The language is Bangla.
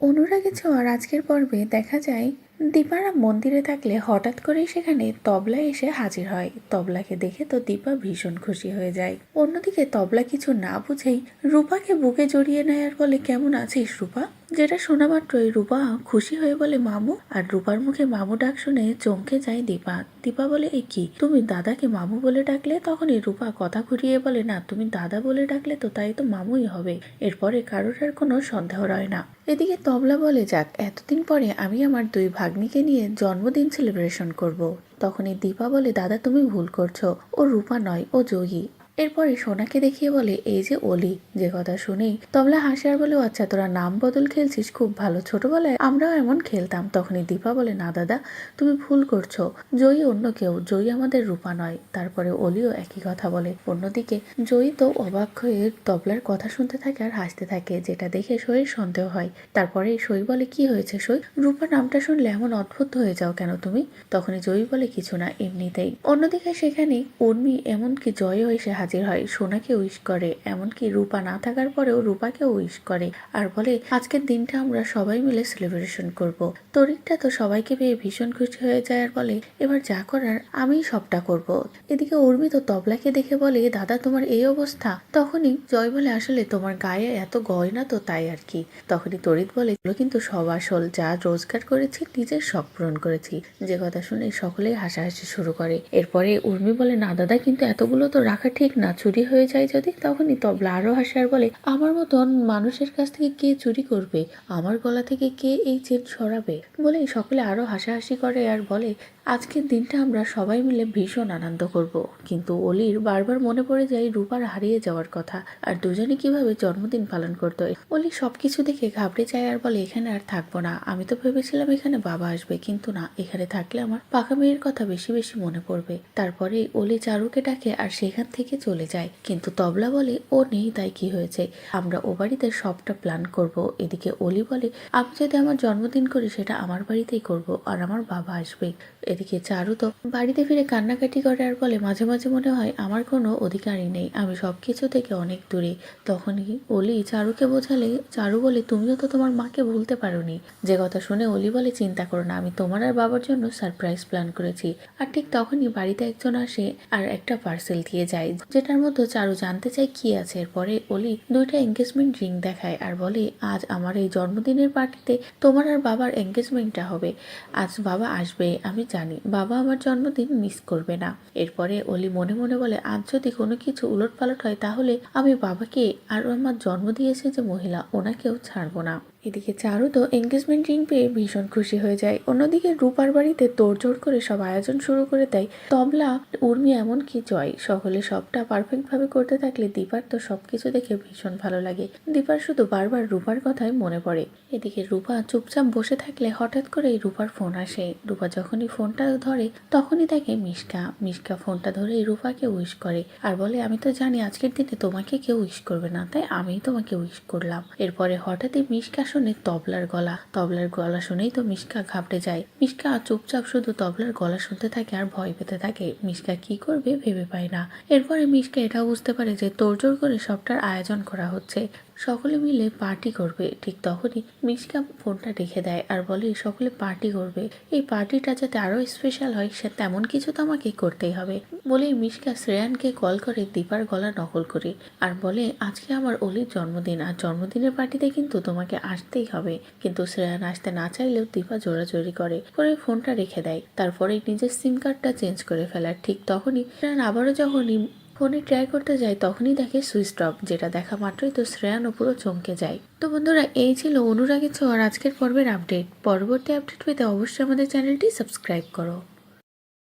অনুরাগী ছোঁয়ার আজকের পর্বে দেখা যায় দীপারা মন্দিরে থাকলে হঠাৎ করেই সেখানে তবলা এসে হাজির হয়। তবলাকে দেখে তো দীপা ভীষণ খুশি হয়ে যায়। অন্যদিকে তবলা কিছু না বুঝেই রূপাকে বুকে জড়িয়ে নেয় আর বলে, কেমন আছিস রূপা? যেটা শোনা মাত্রই রূপা খুশি হয়ে বলে, মামু? আর রূপার মুখে মামু ডাক শুনে চমকে যায় দীপা। দীপা বলে, এ কি? তুমি দাদাকে মামু বলে ডাকলে? তখনই রূপা কথা ঘুরিয়ে বলে, না, তুমি দাদা বলে ডাকলে তো তাই তো মামুই হবে। এরপরে কারোর আর কোনো সন্দেহ রয় না। এদিকে তবলা বলে, যাক, এতদিন পরে আমি আমার দুই ভাগ্নিকে নিয়ে জন্মদিন সেলিব্রেশন করব। তখনই দীপা বলে, দাদা, তুমি ভুল করছ ও রূপা নয়, ও জয়ী এরপরে সোনাকে দেখিয়ে বলে, এই যে অলি, যে কথা শুনেই তবলা হাসি আর বলে আচ্ছা তোরা নাম বদল খেলছিস, খুব ভালো। ছোটবেলায় আমরাও এমন খেলতাম। তখনই দীপা বলে, না, দাদা, তুমি ভুল করছ। জয়ী অন্য কেউ, জয়ী আমাদের রূপা নয়। তারপরে অলিও একই কথা বলে। অন্যদিকে জয়ী তো অবাক হয়ে তবলার কথা শুনতে থাকে আর হাসতে থাকে, যেটা দেখে সইয়ের সন্দেহ হয়। তারপরে সই বলে, কি হয়েছে সই রূপা নামটা শুনলে এমন অদ্ভুত হয়ে যাও কেন তুমি? তখনই জয়ী বলে, কিছু না, এমনিতেই। অন্যদিকে সেখানে উর্মি এমনকি জয়ও এসে হাজির হয়। সোনাকে উইশ করে। এমনকি রূপা না থাকার পরেও রূপাকে উইশ করে। আর বলে, আজকের দিনটা আমরা সবাই মিলে সেলিব্রেশন করব। তরিকটা তো সবাইকে পেয়ে ভীষণ খুশি হয়ে যায় আর বলে, এবার যা করার আমিই সবটা করব। এদিকে উর্মি তো তবলাকে দেখে বলে, দাদা, তোমার এই অবস্থা? তখনই জয় বলে, আসলে তোমার গায়ে এত গয়না তো তাই আর কি। তখনই তরিত বলে, এগুলো কিন্তু সব আসল। যা রোজগার করেছি, নিজের শখ পূরণ করেছি। যে কথা শুনে সকলেই হাসাহাসি শুরু করে। এরপরে উর্মি বলে, না, দাদা, কিন্তু এতগুলো তো রাখা ঠিক না চুরি হয়ে যায় যদি, তখনই তবলা আরও হাসে আর বলে, আমার মতন মানুষের কাছ থেকে কে চুরি করবে? আমার গলা থেকে কে এই চেন সরাবে? বলে সকলে আরও হাসাহাসি করে আর বলে, আজকের দিনটা আমরা সবাই মিলে ভীষণ আনন্দ করব। কিন্তু অলির বারবার মনে পড়ে যায় রূপার হারিয়ে যাওয়ার কথা, আর দুজনে কীভাবে জন্মদিন পালন করতে। অলি সবকিছু দেখে ঘাবড়ে যায় আর বলে, এখানে আর থাকব না। আমি তো ভেবেছিলাম এখানে বাবা আসবে, কিন্তু না, এখানে থাকলে আমার পাকা মেয়ের কথা বেশি বেশি মনে পড়বে। তারপরে অলি চারুকে ডাকে, আর সেখান থেকে চলে যায়। কিন্তু তবলা বলে, ও নেই, তাই কি হয়েছে? আমরা ও বাড়িতে সবটা প্ল্যান করব। এদিকে অলি বলে, আমি যদি আমার জন্মদিন করি, সেটা আমার বাড়িতেই করব আর আমার বাবা আসবে। এদিকে চারু তো বাড়িতে ফিরে কান্নাকাটি করে আর বলে, মাঝে মাঝে মনে হয় আমার কোনো অধিকারই নেই, আমি সব কিছু থেকে অনেক দূরে। তখনই অলি চারুকে বোঝালে, চারু বলে, তুমিও তো তোমার মাকে ভুলতে পারোনি। যে কথা শুনে অলি বলে, চিন্তা করো না, আমি তোমার আর বাবার জন্য সারপ্রাইজ প্ল্যান করেছি। আর ঠিক তখনই বাড়িতে একজন আসে আর একটা পার্সেল দিয়ে যায়। যেটার মধ্যে চারু জানতে চায় কি আছে। এরপরে অলি দুইটা এঙ্গেজমেন্ট রিং দেখায় আর বলে, আজ আমার এই জন্মদিনের পার্টিতে তোমার আর বাবার এঙ্গেজমেন্টটা হবে। আজ বাবা আসবে, আমি জানি। বাবা আমার জন্মদিন মিস করবে না। এরপরে অলি মনে মনে বলে, আজ যদি কোনো কিছু উলট পালট হয় তাহলে আমি বাবাকে আর আমার জন্ম দিয়েছে যে মহিলা, ওনাকেও ছাড়বো না। এদিকে চারু তো এঙ্গেজমেন্ট রিং পেয়ে ভীষণ খুশি হয়ে যায়। অন্যদিকে রূপার বাড়িতে তোড়জোড় করে সব আয়োজন শুরু করে দেয়। তবলা, উর্মি এমনকি জয়, সকলে সবটা পারফেক্ট ভাবে করতে থাকলে দীপার তো সবকিছু দেখে ভীষণ ভালো লাগে। দীপার শুধু বারবার রূপার কথাই মনে পড়ে। এদিকে রূপা চুপচাপ বসে থাকলে হঠাৎ করেই রূপার ফোন আসে। রূপা যখনই ফোনটা ধরে, তখনই দেখে মিশকা। মিশকা ফোনটা ধরেই রূপাকে উইশ করে। আর বলে, আমি তো জানি আজকের দিনে তোমাকে কেউ উইশ করবে না, তাই আমিই তোমাকে উইশ করলাম। এরপরে হঠাৎই মিশকা শুনে তবলার গলা। তবলার গলা শুনেই তো মিশকা ঘাবড়ে যায়। মিশকা চুপচাপ শুধু তবলার গলা শুনতে থাকে আর ভয় পেতে থাকে। মিশকা কি করবে ভেবে পায় না। এরপরে মিশকা এটাও বুঝতে পারে যে তোড়জোড় করে সবটার আয়োজন করা হচ্ছে। সকলে মিলে পার্টি করবে। ঠিক তখনই মিশকা ফোনটা রেখে দেয় আর বলে, সকলে পার্টি করবে। এই পার্টিটা যাতে আরও স্পেশাল হয়, সে তেমন কিছু তো আমাকে করতেই হবে। বলে মিশকা শ্রেয়ানকে কল করে দীপার গলা নকল করে আর বলে, আজকে আমার অলির জন্মদিন আর জন্মদিনের পার্টিতে কিন্তু তোমাকে আসতেই হবে। কিন্তু শ্রেয়ান আসতে না চাইলেও দীপা জোরাজোরি করে পরে ফোনটা রেখে দেয়। তারপরে নিজের সিম কার্ডটা চেঞ্জ করে ফেলার ঠিক তখনই শ্রেয়ান আবারও যখনই ফোনে ট্রাই করতে যায় তখনই দেখে সুইচ টপ, যেটা দেখা মাত্রই তো শ্রেয়ানো পুরো চমকে যায়। তো বন্ধুরা, এই ছিল অনুরাগের ছোঁয়ার আজকের পর্বের আপডেট। পরবর্তী আপডেট পেতে অবশ্যই আমাদের চ্যানেলটি সাবস্ক্রাইব করো।